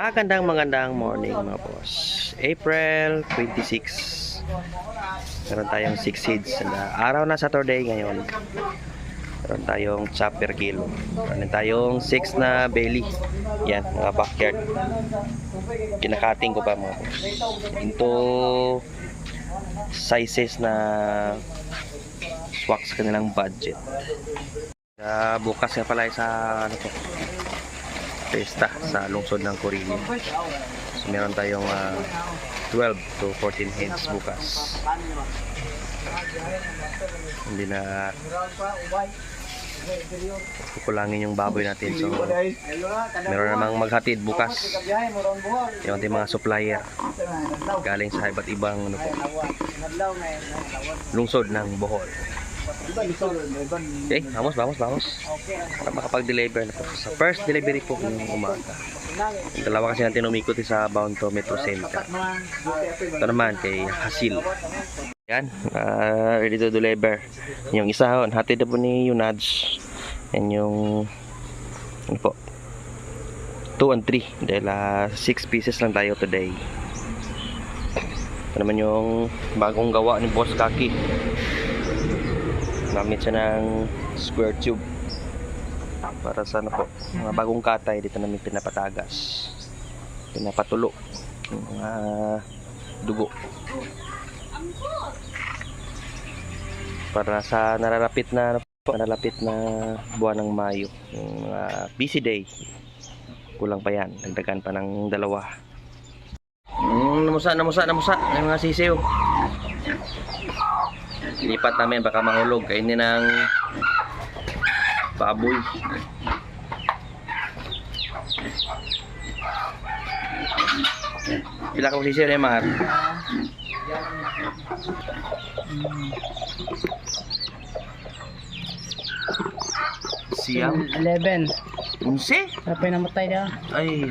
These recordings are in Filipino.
Magandang magandang morning mga boss. April 26. Meron tayong 6 seeds. araw na Saturday ngayon. Meron tayong chopper kilo. Meron tayong 6 na belly. Yan, mga backyard. Kinakating ko pa mga boss. Into sizes na swak sa kanilang budget. Sa bukas nga pala sa ano to, pesta sa lungsod ng Corillo. So, meron tayong ah, 12 to 14 heads bukas. Hindi na kukulangin yung baboy natin. So, meron namang maghatid bukas yung ating mga supplier galing sa iba't ibang ano po, lungsod ng Bohol. Okay, vamos, vamos, vamos. Para makapag-deliver na po. Sa first delivery po ng umaga. Dalawa kasi natin umikot sa Bounto Metro Center. Ito naman kay Hasil. Yan, ah, ready to deliver. Yung isa hon, hatid na po ni Yunaj. Yan yung, ano po, 2 and 3. Dahil 6 pieces lang tayo today. Ito naman yung bagong gawa ni Boss Kaki. Gamit siya ng square tube. Para sa ano po, mga bagong katay dito namin pinapatagas. Pinapatulo. Yung mga dugo. Para sa nararapit na ano po, nararapit na buwan ng Mayo. Yung mga busy day. Kulang pa yan. Dagdagan pa ng dalawa. Mm, namusa, namusa, namusa. May mga sisiw. Lipat namin baka mahulog. Kainin ng baboy. Pila ka po sisiw, Neymar? Siyam? 11. Unse? Apa yung namatay niya? Ay.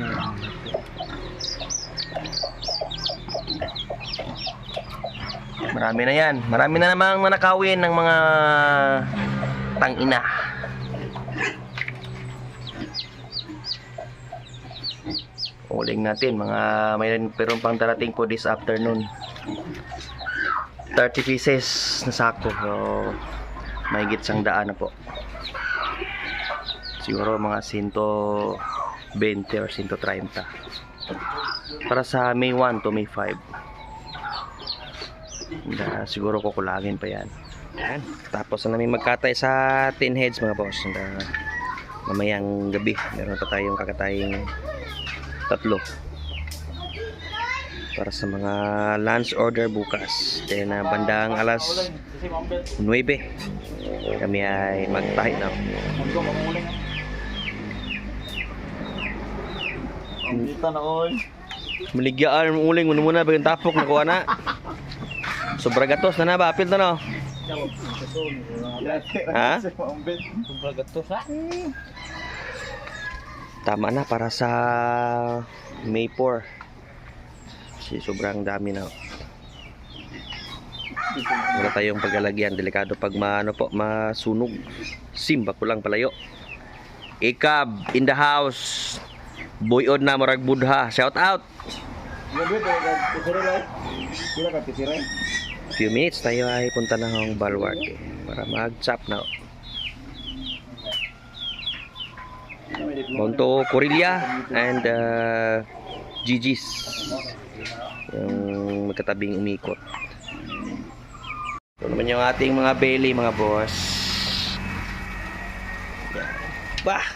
Marami na yan. Marami na namang manakawin ng mga tangina. Uling natin mga mayroon pero pang darating po this afternoon. 30 pieces na sako. So mahigit sang daan na po. Siguro mga 120 or 130. Para sa May 1 to May 5. Na siguro kukulangin pa yan. Yan. Tapos na namin magkatay sa 10 heads mga boss. Na, mamayang gabi. Meron pa tayong kakataying tatlo. Para sa mga lunch order bukas. Then uh, bandang alas 9. Kami ay magtahi na. Kita na oy. Maligyaan ang uling muna muna bagang tapok na kuha na. Sobra gatos na na ba? Apil to no? Ha? Sobrang gatos ha. Tama na para sa May 4. Kasi sobrang dami na. Wala tayong paglalagyan. Delikado pag maano po, masunog. Simba ko lang palayo. Ikab in the house. Boyod na murag budha. Shout out. Sila ka pisire. Few minutes tayo ay punta na ng Balward eh, para mag-chop na. Monto Corilla and uh, Gigi's yung magkatabing umikot. Ito naman yung ating mga belly mga boss. Bah!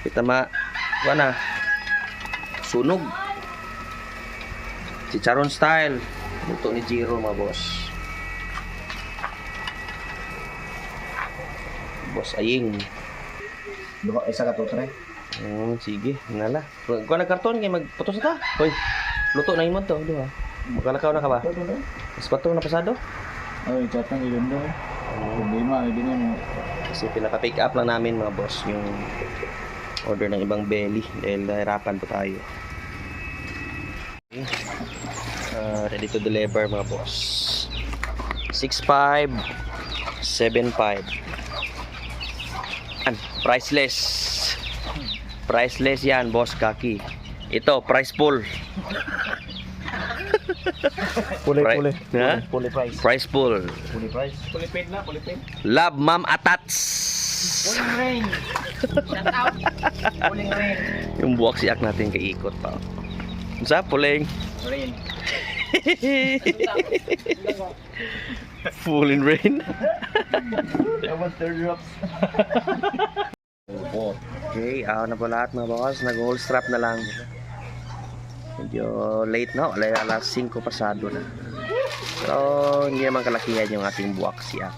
Kita ma... Wala na. Sunog. Chicharon style. Luto ni Jiro mga boss. Boss Aying. Duha isa ka to tre. Hmm, sige, nala. Kung na karton kay magputos na ta. Hoy. Luto na imod to, di ba? Magkalakaw na ka ba? Mas pato na pasado? Ay, chat nang ilon do. Problema ay din mo. Kasi pinaka-pick up lang namin mga boss yung order ng ibang belly dahil nahirapan po tayo. Okay. Ah, ready to deliver mga boss. 6.5 7.5 An, priceless. Priceless yan, boss Kaki. Ito, price pool. Puli, puli. Ha? Puli price. Price pool. Puli price. Puli paid na, puli paid. Love Ma'am Atats. Puling rain. Shout out. Puling rain. Yung buwak siyak natin kay ikot pa. Sa puling. Rain. Full in rain. That was third drops. Okay, ako na po lahat mga boss. Nag-hold strap na lang. Medyo late na. Wala alas 5 pasado na. Pero hindi naman kalakihan yung ating buwak siyak.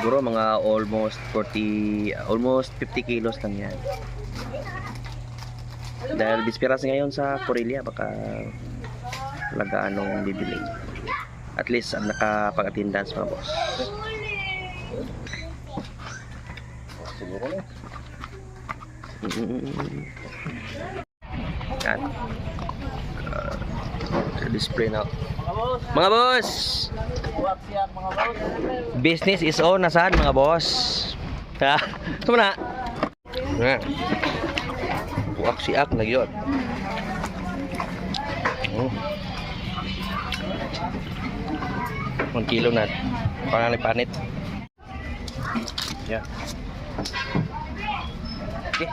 Siguro mga almost 40, almost 50 kilos lang yan. Dahil bispiras ngayon sa Corelia, baka talaga anong bibili. At least ang nakapag-attendance mga boss. Siguro na. Mm. Yan. Uh, display na. Mga boss! Business is on. Nasaan mga boss? Ito na. Yan. Buwak si Ak na yun. Oh. One kilo na. Panganay panit. Yan. Okay.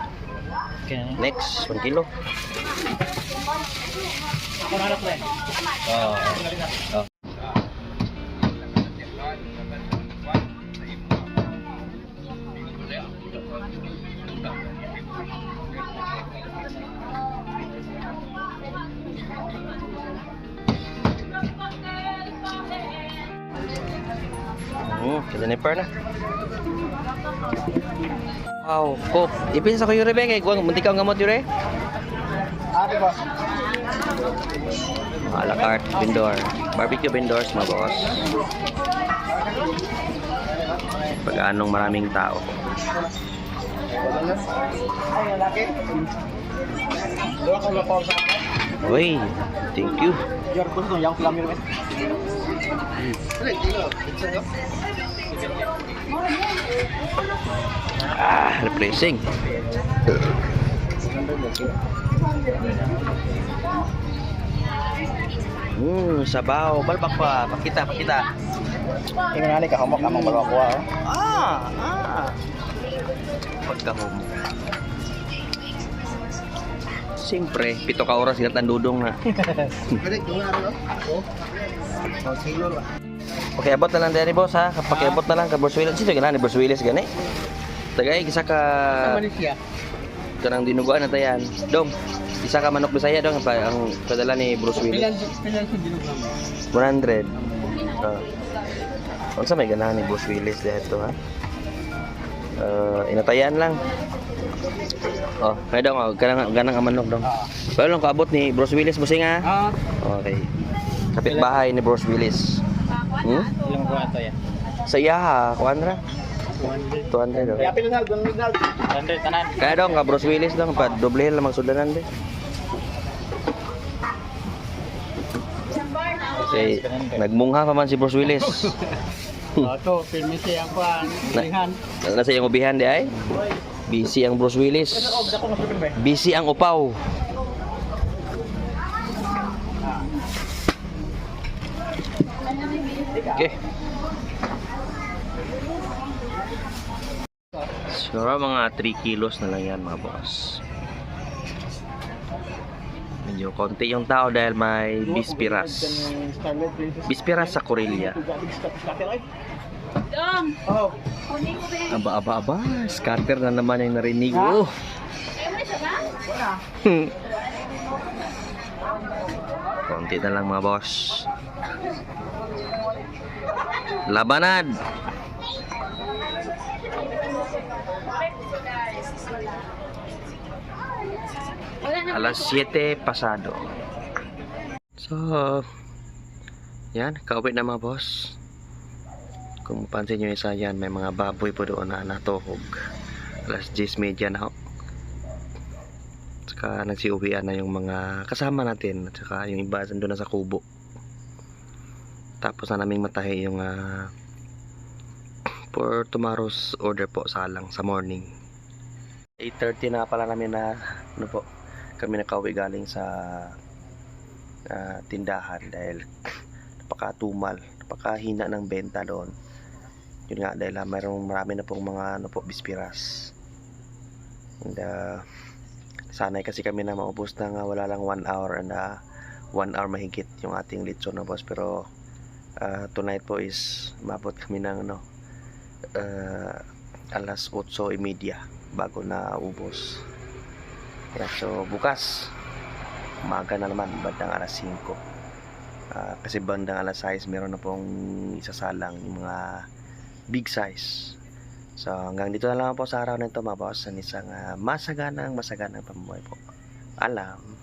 Okay. Next, 1 kilo. Lang. Oh. Oh. Jennifer na. Wow, Cook. Ipinsa ko yung Rebecca. Kung munti ka ang gamot yun, Ate boss. A la carte vendor. Barbecue vendors, mga boss. Pag anong maraming tao. Sa. Uy, thank you. Your gusto yung flamir men. Ah, replacing. Hmm, sabaw. Balbak pa. Pakita, pakita. Tingnan nali ka hamok among balwa ko ah. Ah, ah. Pagkahom. Siyempre, pito ka oras sigat ang dudong na. Pwede ko na ano? Ba? Pakiabot na lang din boss ha. Pakiabot na lang ka Bruce Willis. Sino gana ni Bruce Willis gani? Tagay isa ka kanang dinuguan na tayan. Dong, isa ka manok Bisaya dong pa ang padala ni Bruce Willis. pilan sa dinugang? 100. Ah. Unsa may ganahan ni Bruce Willis dito ha? Uh, inatayan lang. Oh, kaya dong, oh, ganang, ganang ang manok dong. Pero lang kaabot ni Bruce Willis mo singa. Ah, Okay. Kapitbahay ni Bruce Willis. Hmm? ilang buwan to yan? Sa iya ha, kuandra. 200. 200 oh. Kaya pinunal, doon pinunal. 100 tanan. Kaya dong, ka Bruce Willis dong, pa doble lang magsudanan din. Kasi nagmungha pa man si Bruce Willis. Ito, filmi siya ang kuhan. Ilihan. Nasa iyang ubihan di ay? Busy ang Bruce Willis. Na? Busy ang upaw. Okay. Siguro mga 3 kilos na lang yan mga boss. Medyo konti yung tao dahil may bispiras. Bispiras sa Corelia. Oh? Aba, aba, aba. Scatter na naman yung narinig. Oh. Eh? Konti na lang mga boss. Labanad. Alas 7 pasado. So, yan, kauwi na mga boss. Kung pansin nyo isa yan, may mga baboy po doon na natuhog. Alas 10.30 na ho. Saka nagsiuwian na yung mga kasama natin. At saka yung iba doon na sa kubo. Tapos na naming matahi yung ah, for tomorrow's order po sa lang sa morning. 8.30 na pala namin na ano po kami nakauwi galing sa ah, tindahan dahil napakatumal, napakahina ng benta doon. Yun nga dahil ah, mayroong marami na pong mga ano po, bispiras. And ah, sanay kasi kami na maubos na nga wala lang 1 hour and 1 hour mahigit yung ating litson na boss pero ah, tonight po is mabot kami ng ano ah, alas 8.30 bago na ubos. Yeah, so bukas umaga na naman bandang alas 5. Ah, kasi bandang alas 6 meron na pong isasalang yung mga big size. So hanggang dito na lang po sa araw na ito mga boss. Ang isang ah, masaganang masaganang pamumuhay po. Alam.